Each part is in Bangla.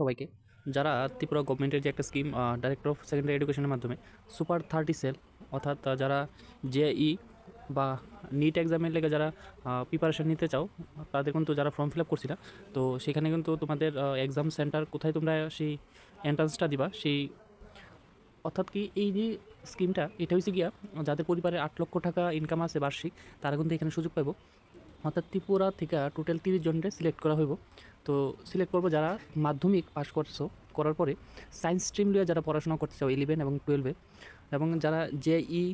সবাইকে। যারা ত্রিপুরা গভর্নমেন্টের যে একটা স্কিম ডাইরেক্টর অফ সেকেন্ডারি এডুকেশনের মাধ্যমে সুপার থার্টি সেল অর্থাৎ যারা জেই বা নিট এক্সামের লেগে যারা প্রিপারেশন নিতে চাও, তাদের কিন্তু যারা ফর্ম ফিল আপ করছিল, তো সেখানে কিন্তু তোমাদের এক্সাম সেন্টার কোথায় তোমরা সেই এন্ট্রান্সটা দিবা, সেই অর্থাৎ কি এই যে স্কিমটা এটা হচ্ছে গিয়া যাদের পরিবারে আট লক্ষ টাকা ইনকাম আছে বার্ষিক, তারা কিন্তু এখানে সুযোগ পাইব। অর্থাৎ ত্রিপুরা থেকে টোটাল তিরিশ জনকে সিলেক্ট করা হইব। তো সিলেক্ট করব যারা মাধ্যমিক পাস করছ, করার পরে সায়েন্স স্ট্রিম নিয়ে যারা পড়াশোনা করতে চাও ইলেভেন এবং টুয়েলভে এবং যারা জেই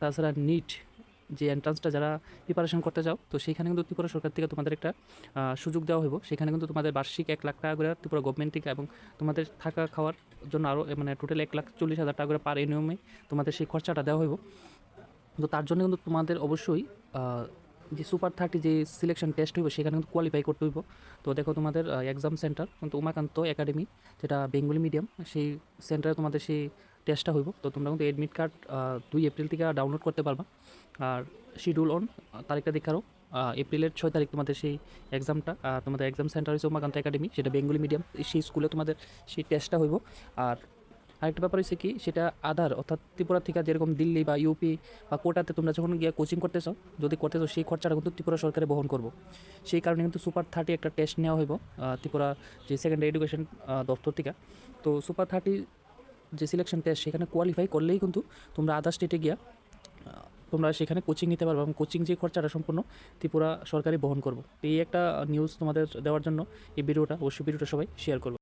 তাছাড়া নিট যে এন্ট্রান্সটা যারা প্রিপারেশন করতে চাও, তো সেইখানে কিন্তু ত্রিপুরা সরকার থেকে তোমাদের একটা সুযোগ দেওয়া হইব। সেখানে কিন্তু তোমাদের বার্ষিক এক লাখ টাকা করে ত্রিপুরা গভর্নমেন্ট থেকে এবং তোমাদের থাকা খাওয়ার জন্য আরও মানে টোটাল এক লাখ চল্লিশ হাজার টাকা করে পার নিয়মে তোমাদের সেই খরচাটা দেওয়া হইব। তো তার জন্য কিন্তু তোমাদের অবশ্যই যে সুপার থার্টি যে সিলেকশন টেস্ট হইব, সেখানে কিন্তু কোয়ালিফাই করতে হইব। তো দেখো তোমাদের এক্সাম সেন্টার কিন্তু উমাকান্ত একাডেমি যেটা বেঙ্গলি মিডিয়াম সেই সেন্টারে তোমাদের সেই টেস্টটা হইব। তো তোমরা কিন্তু এডমিট কার্ড দুই এপ্রিল থেকে ডাউনলোড করতে পারবা। আর শিডিউল অন তারিখটা দেখারও এপ্রিলের ছয় তারিখ তোমাদের সেই এক্সামটা তোমাদের এক্সাম সেন্টার হচ্ছে উমাকান্ত একাডেমি সেটা বেঙ্গলি মিডিয়াম সেই স্কুলে তোমাদের সেই টেস্টটা হইব। আর আরেকটা ব্যাপার হচ্ছে কি, সেটা আধার, অর্থাৎ ত্রিপুরা থেকে যেরকম দিল্লি বা ইউপি বা কোটাতে তোমরা যখন গিয়ে কোচিং করতে চাও, যদি করতে চাও, সেই খরচাটা কিন্তু ত্রিপুরা সরকারে বহন করব। সেই কারণে কিন্তু সুপার থার্টি একটা টেস্ট নেওয়া হইব ত্রিপুরা যে সেকেন্ডারি এডুকেশন দপ্তর থেকে। তো সুপার থার্টি যে সিলেকশন টেস্ট সেখানে কোয়ালিফাই করলেই কিন্তু তোমরা আদার স্টেটে গিয়া তোমরা সেখানে কোচিং নিতে পারবে এবং কোচিং যে খরচাটা সম্পূর্ণ ত্রিপুরা সরকারই বহন করব। এই একটা নিউজ তোমাদের দেওয়ার জন্য এই ভিডিওটা, অবশ্যই ভিডিওটা সবাই শেয়ার করবে।